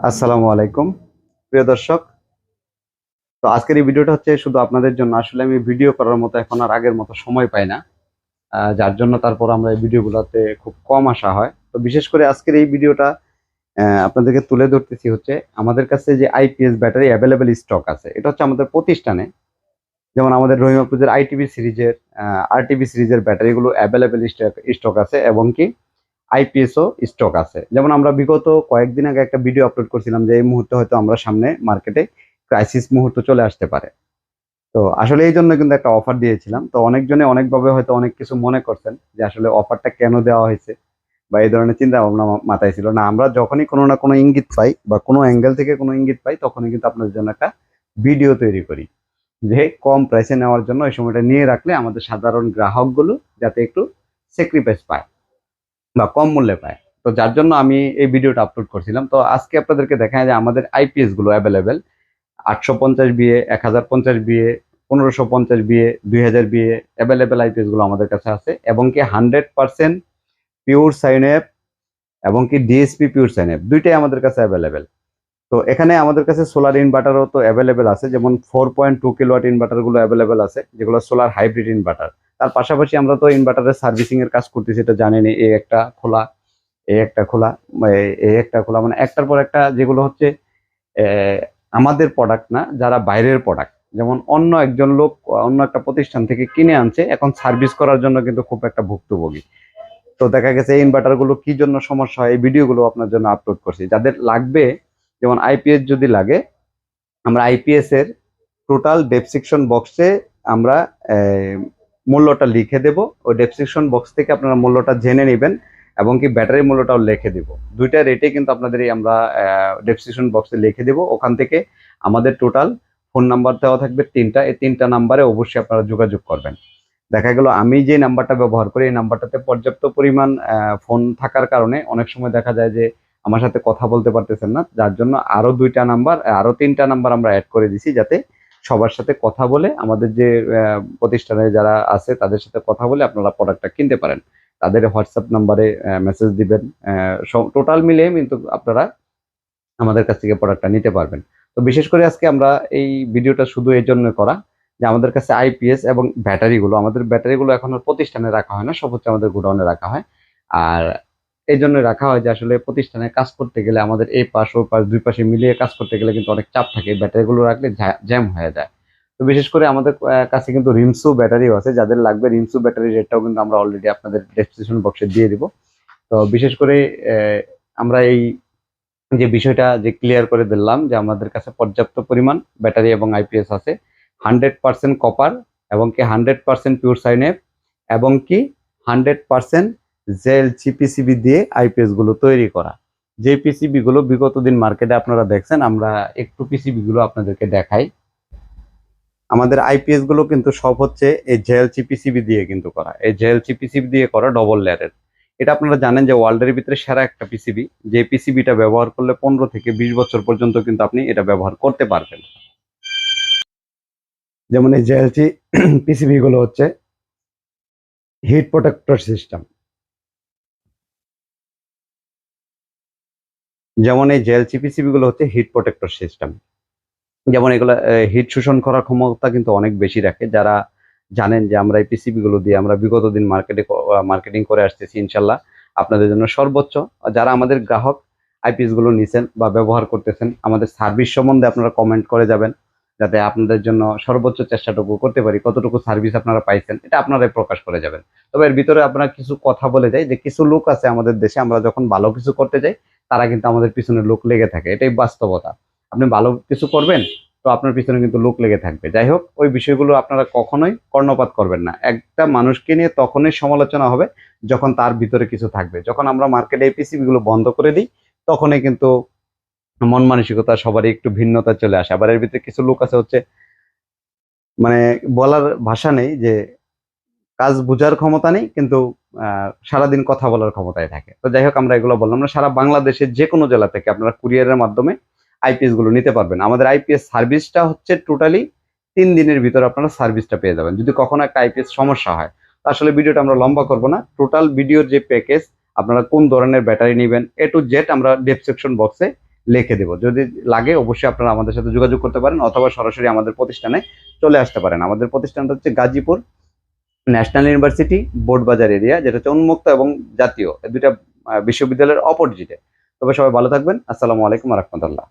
আসসালামু আলাইকুম। প্রিয় দর্শক, তো আজকের এই ভিডিওটা হচ্ছে শুধু আপনাদের জন্য। আসলে আমি ভিডিও করার মতো এখন আর আগের মতো সময় পাই না। যার জন্য তারপর আমরা এই ভিডিওগুলোতে খুব কম আসা হয়। তো বিশেষ করে আজকের এই ভিডিওটা আপনাদেরকে তুলে ধরতেছি হচ্ছে আমাদের কাছে যে আইপিএস ব্যাটারি অ্যাভেলেবেল স্টক আছে। এটা হচ্ছে আমাদের প্রতিষ্ঠানে। যেমন আমাদের রহিমাপুজের আইটিভি সিরিজের আরটিভি সিরিজের ব্যাটারিগুলো অ্যাভেলেবেল স্টক আছে এবং কি আইপিএসও স্টক আছে। যেমন আমরা বিগত কয়েকদিন আগে একটা ভিডিও আপলোড করছিলাম যে এই মুহূর্তে হয়তো আমরা সামনে মার্কেটে ক্রাইসিস মুহূর্ত চলে আসতে পারে। তো আসলে এই জন্য কিন্তু একটা অফার দিয়েছিলাম। তো অনেকজনে অনেকভাবে হয়তো অনেক কিছু মনে করছেন যে আসলে অফারটা কেন দেওয়া হয়েছে বা এই ধরনের চিন্তা ভাবনা মাথায় ছিল না। আমরা যখনই কোনো না কোনো ইঙ্গিত পাই বা কোনো অ্যাঙ্গেল থেকে কোনো ইঙ্গিত পাই তখনই কিন্তু আপনাদের জন্য একটা ভিডিও তৈরি করি। যে কম প্রাইসে নেওয়ার জন্য এই সময়টা নিয়ে রাখলে আমাদের সাধারণ গ্রাহকগুলো যাতে একটু স্যাক্রিফাইস পায়। বা কম মূল্যে পায়। তো যার জন্য আমি এই ভিডিওটা আপলোড করছিলাম। তো আজকে আপনাদেরকে দেখায় যে আমাদের আইপিএসগুলো অ্যাভেলেবেল আটশো পঞ্চাশ বিয়ে এক হাজার পঞ্চাশ বিয়ে পনেরোশো পঞ্চাশ বিয়ে দুই হাজার বিয়ে অ্যাভেলেবেল আইপিএসগুলো আমাদের কাছে আছে। এবং কি hundred percent pure sine app এবং কি ডিএসপি পিওর সাইন অ্যাপ দুইটাই আমাদের কাছে অ্যাভেলেবেল তো এখানে আমাদের কাছে সোলার ইনভার্টারও তো অ্যাভেলেবেল আছে। যেমন ফোর পয়েন্ট টু কিলোয়াট ইনভার্টারগুলো অ্যাভেলেবেল আছে, যেগুলো সোলার হাইব্রিড ইনভার্টার তার পাশাপাশি আমরা তো ইনভার্টারের সার্ভিসিং এর কাজ করতেছি, এটা জানেনি এই একটা খোলা এই একটা খোলা এই একটা খোলা মানে একটার পর একটা যেগুলো হচ্ছে আমাদের প্রোডাক্ট না, যারা বাইরের প্রোডাক্ট যেমন অন্য একজন লোক, অন্য একটা প্রতিষ্ঠান থেকে কিনে আনছে, এখন সার্ভিস করার জন্য কিন্তু খুব একটা ভুক্তভোগী। তো দেখা গেছে এই ইনভার্টারগুলো কি জন্য সমস্যা হয়, এই ভিডিওগুলো আপনার জন্য আপলোড করছি। যাদের লাগবে, যেমন আইপিএস যদি লাগে, আমরা আইপিএস এর টোটাল ডেসক্রিপশন বক্সে আমরা মূল্যটা লিখে দেব। ওই ডেসক্রিপশন বক্স থেকে আপনারা মূল্যটা জেনে নেবেন এবং কি ব্যাটারি মূল্যটাও লিখে দিব। দুইটা রেটে কিন্তু আপনাদের আমরা ডেসক্রিপশন বক্সে লিখে দেব। ওখান থেকে আমাদের টোটাল ফোন নাম্বার দেওয়া থাকবে তিনটা। এই তিনটা নাম্বারে অবশ্যই আপনারা যোগাযোগ করবেন। দেখা গেল, আমি যে নাম্বারটা ব্যবহার করি, এই নাম্বারটাতে পর্যাপ্ত পরিমাণ ফোন থাকার কারণে অনেক সময় দেখা যায় যে আমার সাথে কথা বলতে পারতেছেন না। যার জন্য আরও দুইটা নাম্বার আরও তিনটা নাম্বার আমরা অ্যাড করে দিছি যাতে সবার সাথে কথা বলে আমাদের যে প্রতিষ্ঠানে যারা আছে তাদের সাথে কথা বলে আপনারা প্রোডাক্টটা কিনতে পারেন। তাদের হোয়াটসঅ্যাপ নাম্বারে মেসেজ দিবেন টোটাল মিলে কিন্তু আপনারা আমাদের কাছ থেকে প্রোডাক্টটা নিতে পারবেন। তো বিশেষ করে আজকে আমরা এই ভিডিওটা শুধু এই জন্য করা যে, আমাদের কাছে আইপিএস এবং ব্যাটারিগুলো আমাদের ব্যাটারিগুলো এখন প্রতিষ্ঠানে রাখা হয় না, সব হচ্ছে আমাদের গোডাউনে রাখা হয়। আর এই জন্য রাখা হয় যে আসলে প্রতিষ্ঠানে কাজ করতে গেলে আমাদের এই পাশ ও পাশ দুই পাশে মিলিয়ে কাজ করতে গেলে কিন্তু অনেক চাপ থাকে ব্যাটারিগুলো রাখলে জ্যাম হয়ে যায়। তো বিশেষ করে আমাদের কাছে কিন্তু রিমসু ব্যাটারিও আছে, যাদের লাগবে রিমসু ব্যাটারি রেটটাও কিন্তু আমরা অলরেডি আপনাদের ডেসক্রিপশন বক্সে দিয়ে দিব। তো বিশেষ করে আমরা এই যে বিষয়টা যে ক্লিয়ার করে দিলাম যে আমাদের কাছে পর্যাপ্ত পরিমাণ ব্যাটারি এবং আইপিএস আছে হান্ড্রেড পার্সেন্ট কপার এবং কি হান্ড্রেড পার্সেন্ট পিওর সাইনেপ এবং কি হান্ড্রেড পার্সেন্ট জেল চিপিসিবি দিয়ে আইপিএসগুলো তৈরি করা। যে পিসিবি গুলো বিগত দিন মার্কেটে আপনারা দেখছেন, আমরা একটু পিসিবি গুলো আপনাদেরকে দেখাই। আমাদের আইপিএসগুলো কিন্তু সব হচ্ছে এই জেল চিপিসিবি দিয়ে কিন্তু করা। এই জেল চিপিসিবি দিয়ে করা ডবল লেয়ারের এটা আপনারা জানেন যে ওয়ার্ল্ডের ভিতরে সেরা একটা পিসিবি যে পিসিবিটা ব্যবহার করলে পনেরো থেকে বিশ বছর পর্যন্ত কিন্তু আপনি এটা ব্যবহার করতে পারবেন। যেমন এই জেএলসি পিসিবি গুলো হচ্ছে হিট প্রোটেক্টর সিস্টেম যেমন এই জেএলসি পিসিবি গুলো হচ্ছে হিট প্রোটেক্টর সিস্টেম। যেমন এগুলো হিট শোষণ করার ক্ষমতা কিন্তু অনেক বেশি রাখে। যারা জানেন যে আমরা এই পিসিবি গুলো দিয়ে আমরা বিগত দিন মার্কেটে মার্কেটিং করে আসতেছি ইনশাল্লাহ, আপনাদের জন্য সর্বোচ্চ। যারা আমাদের গ্রাহক আইপিএসগুলো নিছেন বা ব্যবহার করতেছেন, আমাদের সার্ভিস সম্বন্ধে আপনারা কমেন্ট করে যাবেন, যাতে আপনাদের জন্য সর্বোচ্চ চেষ্টাটুকু করতে পারি, কতটুকু সার্ভিস আপনারা পাইছেন, এটা আপনারাই প্রকাশ করে যাবেন। তবে এর ভিতরে আপনারা কিছু কথা বলে যাই, যে কিছু লোক আছে আমাদের দেশে, আমরা যখন ভালো কিছু করতে যাই তারা কিন্তু আমাদের পিছনে লোক লেগে থাকে। এটাই বাস্তবতা। আপনি ভালো কিছু করবেন, তো আপনার পিছনে কিন্তু লোক লেগে থাকবে। যাই হোক, ওই বিষয়গুলো আপনারা কখনোই কর্ণপাত করবেন না। একটা মানুষকে নিয়ে তখনই সমালোচনা হবে যখন তার ভিতরে কিছু থাকবে। যখন আমরা মার্কেটে এই বন্ধ করে দিই, তখনই কিন্তু মন মানসিকতা সবারই একটু ভিন্নতা চলে আসে। আবার এর ভিতরে কিছু লোক আছে হচ্ছে মানে বলার ভাষা নেই যে, কাজ বোঝার ক্ষমতা নেই, কিন্তু সারাদিন কথা বলার ক্ষমতায় থাকে। তো যাই হোক, আমরা এগুলো বললাম না। সারা বাংলাদেশের যে কোনো জেলা থেকে আপনারা কুরিয়ারের মাধ্যমে আইপিএসগুলো নিতে পারবেন। আমাদের আইপিএস সার্ভিসটা হচ্ছে টোটালি তিন দিনের ভিতরে আপনারা সার্ভিসটা পেয়ে যাবেন। যদি কখনো একটা আইপিএস সমস্যা হয় আসলে ভিডিওটা আমরা লম্বা করব না। টোটাল ভিডিওর যে প্যাকেজ আপনারা কোন ধরনের ব্যাটারি নেবেন এ টু জেড আমরা ডেসক্রিপশন বক্সে লিখে দেবো। যদি লাগে, অবশ্যই আপনারা আমাদের সাথে যোগাযোগ করতে পারেন, অথবা সরাসরি আমাদের প্রতিষ্ঠানে চলে আসতে পারেন। আমাদের প্রতিষ্ঠানটা হচ্ছে Gazipur national university Boardbazar area, যেটা হচ্ছে উন্মুক্ত এবং জাতীয়। দুইটা বিশ্ববিদ্যালয়ের অপোজিটে। তবে সবাই ভালো থাকবেন। আসসালামু আলাইকুম রহমতুল্লাহ।